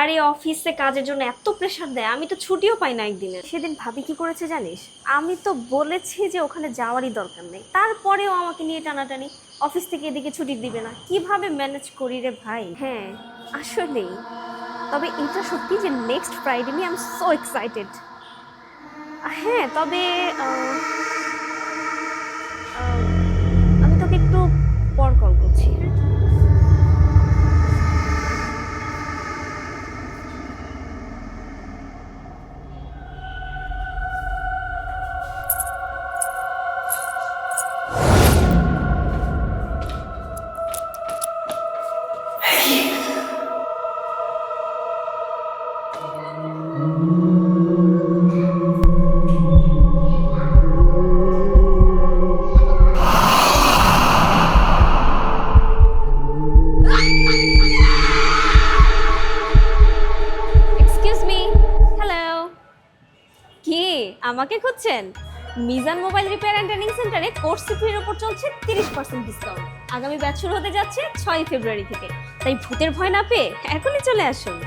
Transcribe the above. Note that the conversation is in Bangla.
আরে অফিসে কাজের জন্য এত প্রেশার দেয়, আমি তো ছুটিও পাই না একদিনে। সেদিন ভাবি কি করেছে জানিস? আমি তো বলেছি যে ওখানে যাওয়ারই দরকার নেই। তারপরেও আমাকে নিয়ে টানাটানি, অফিস থেকে এদিকে ছুটি দিবে না। কীভাবে ম্যানেজ করি রে ভাই? হ্যাঁ আসলেই। তবে এটা সত্যি যে নেক্সট ফ্রাইডে নিয়ে আই এম সো এক্সাইটেড হ্যাঁ তবে কি, আমাকে খুঁজছেন? Mizan mobile repair and training সেন্টারে কোর্স ফির উপর চলছে তিরিশ পার্সেন্ট ডিসকাউন্ট আগামী ব্যাচ শুরু হতে যাচ্ছে ছয় ফেব্রুয়ারি থেকে। তাই ভূতের ভয় না পেয়ে এখনই চলে আসুন।